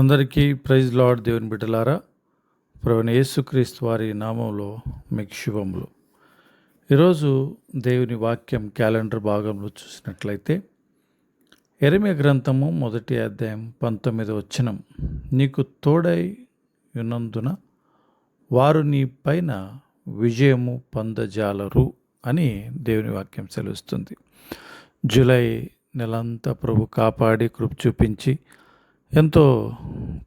అందరికీ praise lord దేవుని బిడ్డలారా ప్రవణ యేసుక్రీస్తు వారి నామంలో మీకు శుభములు. ఈరోజు దేవుని వాక్యం క్యాలెండర్ భాగంలో చూసినట్లయితే ఎరిమే గ్రంథము మొదటి అధ్యాయం పంతొమ్మిది వచనం. నీకు తోడై ఉన్నందున వారు నీ పైన విజయము పొందజాలరు అని దేవుని వాక్యం సెలవుస్తుంది జూలై నెలంతా ప్రభు కాపాడి కృప చూపించి ఎంతో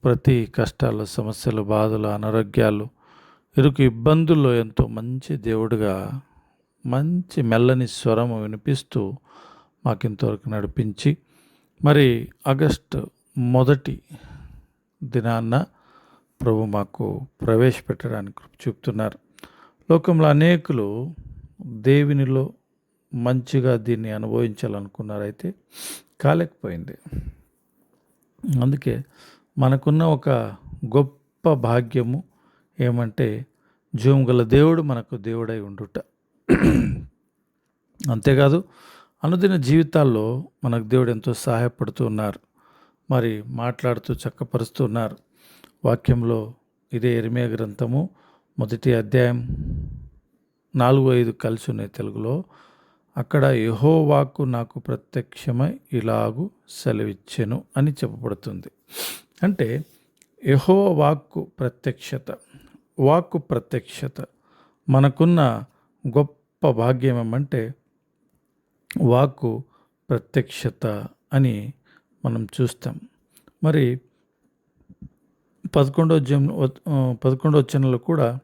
ప్రతి కష్టాలు సమస్యలు బాధలు అనారోగ్యాలు ఇరుకు ఇబ్బందుల్లో ఎంతో మంచి దేవుడిగా మంచి మెల్లని స్వరము వినిపిస్తూ మాకు ఇంతవరకు నడిపించి మరి ఆగస్ట్ మొదటి దినాన్న ప్రభు మాకు ప్రవేశపెట్టడానికి కృప చూపుతున్నారు. లోకంలో అనేకులు దేవునిలో మంచిగా దీన్ని అనుభవించాలనుకున్నారైతే కాలేకపోయింది. అందుకే మనకున్న ఒక గొప్ప భాగ్యము ఏమంటే జీవం గల దేవుడు మనకు దేవుడై ఉండుట. అంతేకాదు అనుదిన జీవితాల్లో మనకు దేవుడు ఎంతో సహాయపడుతూ ఉన్నారు. మరి మాట్లాడుతూ చక్కపరుస్తూ ఉన్నారు. వాక్యంలో ఇదే ఎరిమే గ్రంథము మొదటి అధ్యాయం నాలుగు ఐదు కలిసి ఉన్నాయి తెలుగులో. అక్కడ యహోవాకు నాకు ప్రత్యక్షమై ఇలాగు సెలవిచ్చెను అని చెప్పబడుతుంది. అంటే యహో వాక్కు ప్రత్యక్షత వాక్కు ప్రత్యక్షత మనకున్న గొప్ప భాగ్యం ఏమంటే వాక్కు ప్రత్యక్షత అని మనం చూస్తాం. మరి పదకొండో జన్ పదకొండో వచనంలో కూడా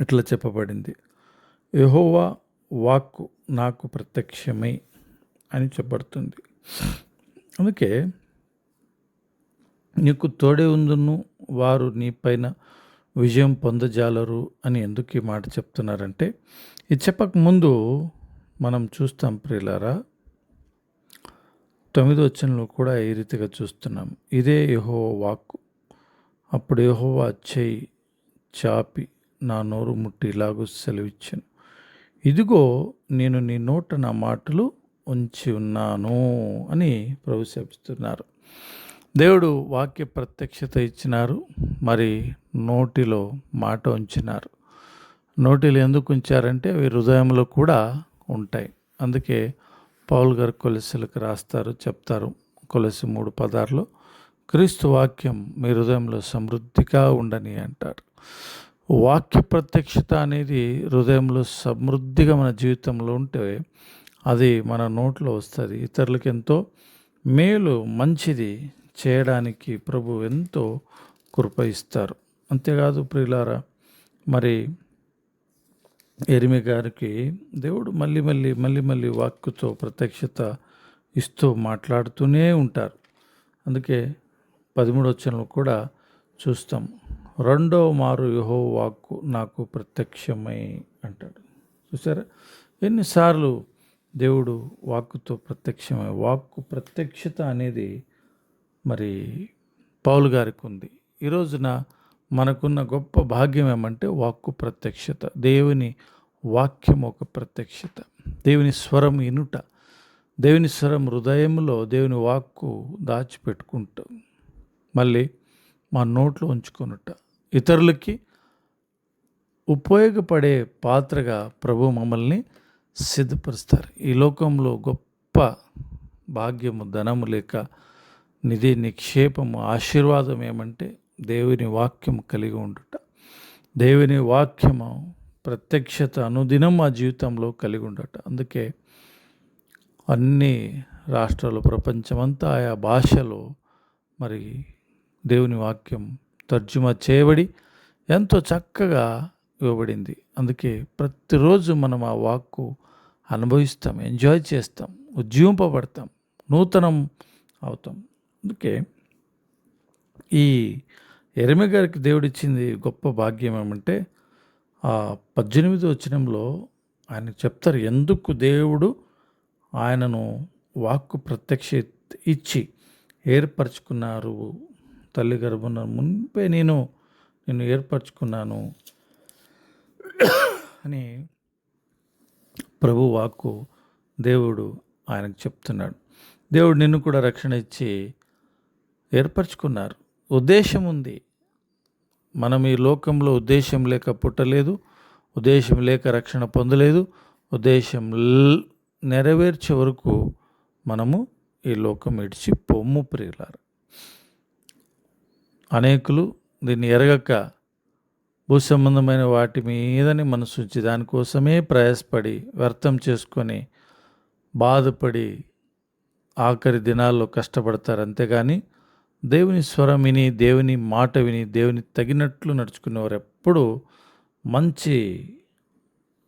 ఇట్లా చెప్పబడింది. యహోవా వాక్కు నాకు ప్రత్యక్షమై అని చెప్పబడుతుంది. అందుకే నీకు తోడే ఉందును వారు నీపైన విజయం పొందజాలరు అని ఎందుకు ఈ మాట చెప్తున్నారంటే ఇది చెప్పక ముందు మనం చూస్తాం ప్రియులారా తొమ్మిది వచనంలో కూడా ఈ రీతిగా చూస్తున్నాం. ఇదే యహో వాక్కు. అప్పుడు యహోవా చేయి చాపి నా నోరు ముట్టి ఇలాగూ సెలవిచ్చాను. ఇదిగో నేను నీ నోట నా మాటలు ఉంచి ఉన్నాను అని ప్రభు శపిస్తున్నారు దేవుడు వాక్య ప్రత్యక్షత ఇచ్చినారు మరి నోటిలో మాట ఉంచినారు. నోటిలో ఎందుకు ఉంచారంటే అవి హృదయంలో కూడా ఉంటాయి. అందుకే పౌల్ గారు కొలసులకు రాస్తారు చెప్తారు. కొలసి మూడు పదార్లు క్రీస్తు వాక్యం మీ హృదయంలో సమృద్ధిగా ఉండని అంటారు. వాక్య ప్రత్యక్షత అనేది హృదయంలో సమృద్ధిగా మన జీవితంలో ఉంటే అది మన నోట్లో వస్తుంది. ఇతరులకు ఎంతో మేలు మంచిది చేయడానికి ప్రభు ఎంతో కృప ఇస్తారు. అంతేకాదు ప్రియులారా మరి ఎరిమి గారికి దేవుడు మళ్ళీ మళ్ళీ మళ్ళీ మళ్ళీ వాక్కుతో ప్రత్యక్షత ఇస్తూ మాట్లాడుతూనే ఉంటారు. అందుకే పదమూడు కూడా చూస్తాం రెండో మారు యహో వాక్కు నాకు ప్రత్యక్షమై అంటాడు. చూసారా? ఎన్నిసార్లు దేవుడు వాక్కుతో ప్రత్యక్షమై వాక్కు ప్రత్యక్షత అనేది మరి పౌలు గారికి ఉంది ఈ రోజున మనకున్న గొప్ప భాగ్యం ఏమంటే వాక్కు ప్రత్యక్షత దేవుని వాక్యం ఒక ప్రత్యక్షత. దేవుని స్వరం ఇనుట దేవుని స్వరం హృదయంలో దేవుని వాక్కు దాచిపెట్టుకుంటాం మళ్ళీ మా నోట్లో ఉంచుకొనుట. ఇతరులకి ఉపయోగపడే పాత్రగా ప్రభు మమ్మల్ని సిద్ధపరుస్తారు. ఈ లోకంలో గొప్ప భాగ్యము ధనము లేక నిధి నిక్షేపము ఆశీర్వాదం ఏమంటే దేవుని వాక్యం కలిగి ఉండుట. దేవుని వాక్యము ప్రత్యక్షత అనుదినం మా జీవితంలో కలిగి ఉండట. అందుకే అన్ని రాష్ట్రాలు ప్రపంచమంతా ఆయా భాషలో మరి దేవుని వాక్యం తర్జుమా చేయబడి ఎంతో చక్కగా ఇవ్వబడింది. అందుకే ప్రతిరోజు మనం ఆ వాక్కు అనుభవిస్తాం ఎంజాయ్ చేస్తాం ఉజ్జీవింపబడతాం నూతనం అవుతాం. అందుకే ఈ ఎరమి గారికి దేవుడిచ్చింది గొప్ప భాగ్యం ఏమంటే ఆ పద్దెనిమిది వచనంలో ఆయన చెప్తారు ఎందుకు దేవుడు ఆయనను వాక్కు ప్రత్యక్ష ఇచ్చి ఏర్పరచుకున్నారు? తల్లి గర్భం మునిపే నేను నేను ఏర్పరచుకున్నాను అని ప్రభు వాక్కు దేవుడు ఆయనకు చెప్తున్నాడు. దేవుడు నిన్ను కూడా రక్షణ ఇచ్చి ఏర్పరచుకున్నారు. ఉద్దేశం ఉంది. మనం ఈ లోకంలో ఉద్దేశం లేక పుట్టలేదు ఉద్దేశం లేక రక్షణ పొందలేదు ఉద్దేశం నెరవేర్చే వరకు మనము ఈ లోకం ఇడిచి పొమ్ము ప్రియులారు. అనేకులు దీన్ని ఎరగక భూ సంబంధమైన వాటి మీదని మనసు ఉంచి దానికోసమే ప్రయాసపడి వ్యర్థం చేసుకొని బాధపడి ఆఖరి దినాల్లో కష్టపడతారు అంతేగాని దేవుని స్వరం విని దేవుని మాట విని దేవుని తగినట్లు నడుచుకునేవారు ఎప్పుడూ మంచి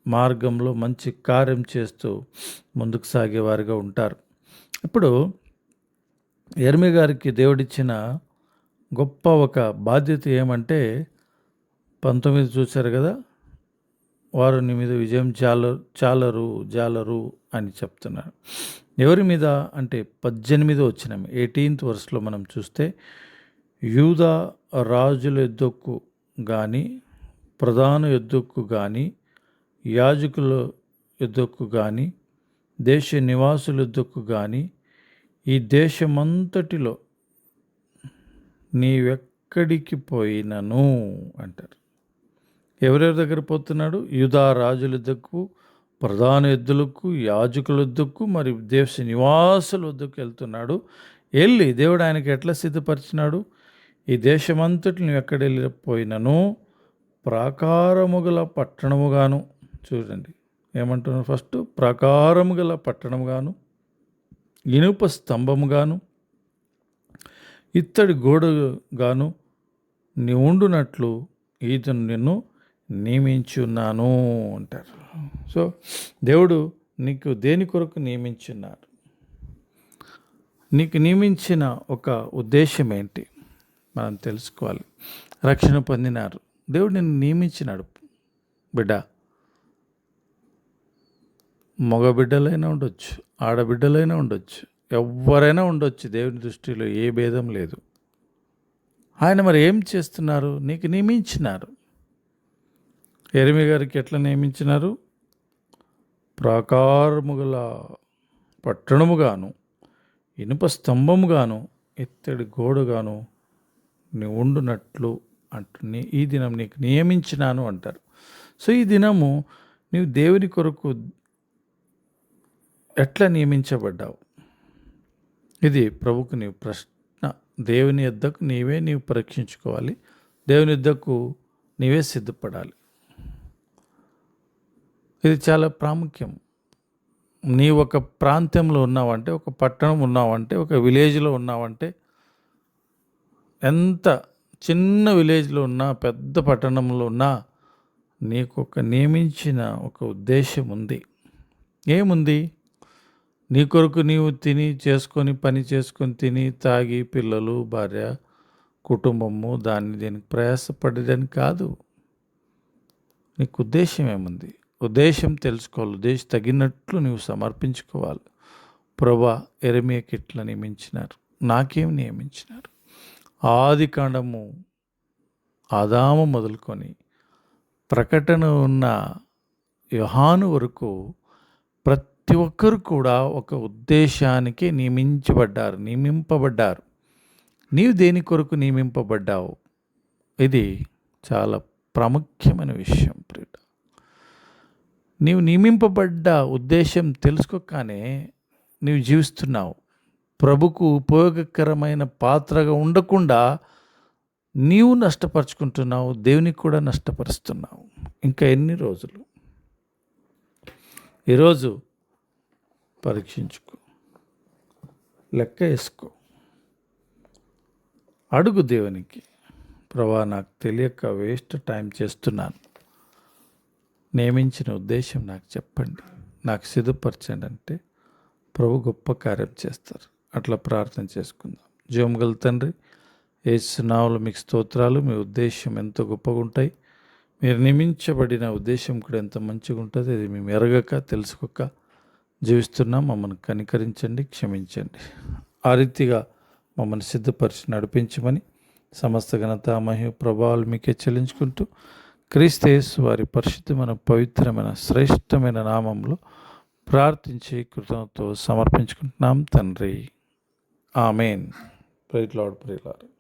మార్గంలో మంచి కార్యం చేస్తూ ముందుకు సాగేవారుగా ఉంటారు. ఇప్పుడు ఎర్మి గారికి దేవుడిచ్చిన గొప్ప ఒక బాధ్యత ఏమంటే పంతొమ్మిది చూశారు కదా వారు నీ మీద విజయం చాల చాలరు జాలరు అని చెప్తున్నారు. ఎవరి మీద? అంటే పద్దెనిమిది వచ్చిన ఎయిటీన్త్ వర్స్లో మనం చూస్తే యూదా రాజుల యుద్ధకు కానీ ప్రధాన యుద్ధకు కానీ యాజకుల యుద్ధకు కానీ దేశ నివాసుల యుద్ధకు కానీ ఈ దేశమంతటిలో నీవెక్కడికి పోయినను? అంటారు. ఎవరెవరి దగ్గర పోతున్నాడు? యుధా రాజుల యుద్ధకు ప్రధాన ఎద్దులకు యాజకుల వద్దకు మరి దేశ నివాసుల వద్దకు వెళ్తున్నాడు. వెళ్ళి దేవుడు ఆయనకి ఎట్లా సిద్ధపరిచినాడు? ఈ దేశమంతటి నువ్వు ఎక్కడ వెళ్ళిపోయినను ప్రాకారము గల పట్టణముగాను. చూడండి ఏమంటున్నారు ఫస్ట్? ప్రాకారము గల పట్టణముగాను ఇనుప స్తంభముగాను ఇత్తడి గోడగాను నీ ఉండునట్లు ఈతను నిన్ను నియమించున్నాను అంటారు. సో దేవుడు నీకు దేని కొరకు నియమించున్నారు నీకు నియమించిన ఒక ఉద్దేశం ఏంటి? మనం తెలుసుకోవాలి. రక్షణ పొందినారు. దేవుడు నిన్ను నియమించినాడు. బిడ్డ మగబిడ్డలైనా ఉండొచ్చు ఆడబిడ్డలైనా ఉండొచ్చు ఎవరైనా ఉండొచ్చు. దేవుని దృష్టిలో ఏ భేదం లేదు. ఆయన మరి ఏం చేస్తున్నారు? నీకు నియమించినారు. ఎరిమి గారికి ఎట్లా నియమించినారు? ప్రాకారముగల పట్టణముగాను ఇనుప స్తంభముగాను ఇత్తడి గోడుగాను నీ ఉండునట్లు అంటు ఈ దినం నీకు నియమించినాను అంటారు. సో ఈ దినము నీవు దేవుని కొరకు ఎట్లా నియమించబడ్డావు? ఇది ప్రభుకు నీవు ప్రశ్న. దేవుని యొద్దకు నీవే నీవు పరీక్షించుకోవాలి. దేవుని యొద్దకు నీవే సిద్ధపడాలి. ఇది చాలా ప్రాముఖ్యం. నీ ఒక ప్రాంతంలో ఉన్నావంటే ఒక పట్టణం ఉన్నావంటే ఒక విలేజ్లో ఉన్నావంటే ఎంత చిన్న విలేజ్లో ఉన్నా పెద్ద పట్టణంలో ఉన్నా నీకు ఒక నియమించిన ఒక ఉద్దేశం ఉంది. ఏముంది? నీ కొరకు నీవు తిని చేసుకొని పని చేసుకొని తిని తాగి పిల్లలు భార్య కుటుంబము దాన్ని దీనికి ప్రయాసపడేదని కాదు. నీకు ఉద్దేశం ఏముంది? ఉద్దేశం తెలుసుకోవాలి. ఉద్దేశం తగినట్లు నీవు సమర్పించుకోవాలి. ప్రభా ఎరమేకి ఇట్లా నియమించినారు. నాకేం నియమించినారు? ఆది కాండము ఆదాము మొదలుకొని ప్రకటన ఉన్న యుహాను వరకు ప్రతి ఒక్కరు కూడా ఒక ఉద్దేశానికి నియమించబడ్డారు నియమింపబడ్డారు. నీవు దేని కొరకు నియమింపబడ్డావు? ఇది చాలా ప్రాముఖ్యమైన విషయం ప్రియుడు. నీవు నియమింపబడ్డ ఉద్దేశం తెలుసుకోగానే నీవు జీవిస్తున్నావు. ప్రభుకు ఉపయోగకరమైన పాత్రగా ఉండకుండా నీవు నష్టపరుచుకుంటున్నావు దేవునికి కూడా నష్టపరుస్తున్నావు. ఇంకా ఎన్ని రోజులు? ఈరోజు పరీక్షించుకో. లెక్క వేసుకో. అడుగు దేవునికి. ప్రభా నాకు తెలియక వేస్ట్ టైం చేస్తున్నాను. నియమించిన ఉద్దేశం నాకు చెప్పండి. నాకు సిద్ధపరచండి అంటే ప్రభు గొప్ప కార్యం చేస్తారు. అట్లా ప్రార్థన చేసుకుందాం. జోమగల తండ్రి ఏసునావులు మీకు స్తోత్రాలు. మీ ఉద్దేశం ఎంతో గొప్పగా ఉంటాయి. మీరు నియమించబడిన ఉద్దేశం కూడా ఎంత మంచిగా ఉంటుంది. అది మేము ఎరగక తెలుసుకోక జీవిస్తున్నాం. మమ్మల్ని కనికరించండి క్షమించండి. ఆ రీతిగా మమ్మల్ని సిద్ధపరిచి నడిపించమని సమస్త ఘనత మహిమ ప్రభావాలు మీకే చెల్లించుకుంటూ క్రీస్తేస్ వారి పరిశుద్ధమైన పవిత్రమైన శ్రేష్టమైన నామంలో ప్రార్థించి కృతజ్ఞతతో సమర్పించుకుంటున్నాం తండ్రి. ఆమెన్. ప్రైజ్ లాడ్ ప్రియులారు